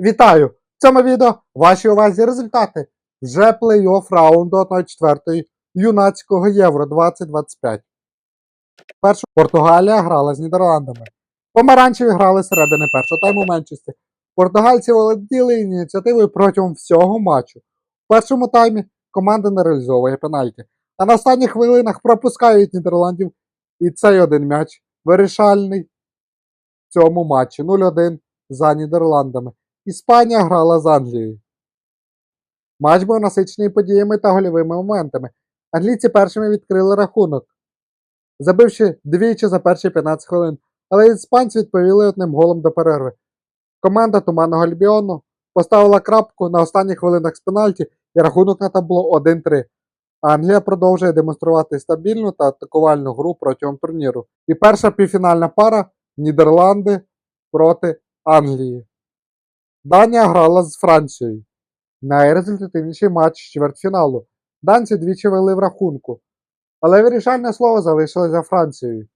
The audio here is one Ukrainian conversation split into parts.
Вітаю! В цьому відео вашій увазі результати вже плей-офф раунду 1-4 юнацького Євро 2025. Першу Португалія грала з Нідерландами. Помаранчеві грали середини першого тайму в Менчесті. Португальці володіли ініціативою протягом всього матчу. В першому таймі команда не реалізовує пенальті, а на останніх хвилинах пропускають Нідерландів. І цей один м'яч вирішальний в цьому матчі 0-1 за Нідерландами. Іспанія грала з Англією. Матч був насичений подіями та гольовими моментами. Англійці першими відкрили рахунок, забивши двічі за перші 15 хвилин, але іспанці відповіли одним голом до перерви. Команда Туманного Альбіону поставила крапку на останніх хвилинах з пенальті і рахунок на табло 1-3. Англія продовжує демонструвати стабільну та атакувальну гру протягом турніру. І перша півфінальна пара Нідерланди проти Англії. Данія грала з Францією. Найрезультативніший матч чвертьфіналу. Данці двічі вели в рахунку. Але вирішальне слово залишилось за Францією.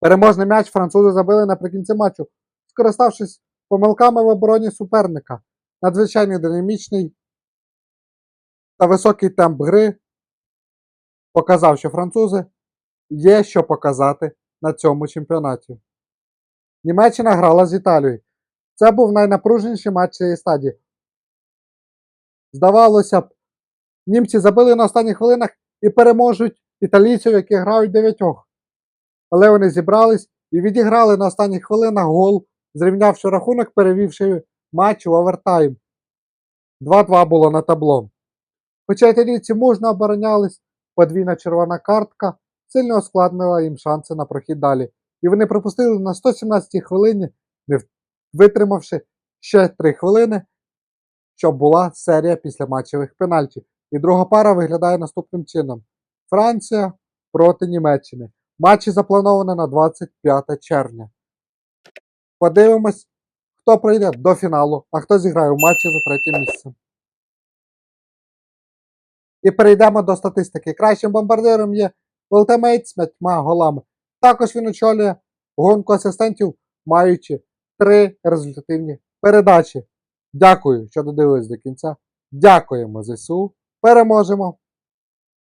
Переможний м'яч французи забили наприкінці матчу, скориставшись помилками в обороні суперника. Надзвичайно динамічний та високий темп гри показав, що французи є що показати на цьому чемпіонаті. Німеччина грала з Італією. Це був найнапруженіший матч цієї стадії. Здавалося б, німці забили на останніх хвилинах і переможуть італійців, які грають дев'ятьох. Але вони зібрались і відіграли на останніх хвилинах гол, зрівнявши рахунок, перевівши матч в овертайм. 2-2 було на табло. Хоча італійці мужно оборонялись, подвійна червона картка сильно ускладнила їм шанси на прохід далі. І вони пропустили на 117-й хвилині, витримавши ще 3 хвилини, щоб була серія післяматчевих пенальтів. І друга пара виглядає наступним чином: Франція проти Німеччини. Матчі заплановано на 25 червня. Подивимось, хто пройде до фіналу, а хто зіграє у матчі за третє місце. І перейдемо до статистики. Кращим бомбардиром є Волтемейт з п'ятьма голами. Також він очолює гонку асистентів, маючи три результативні передачі. Дякую, що додивились до кінця. Дякуємо ЗСУ. Переможемо!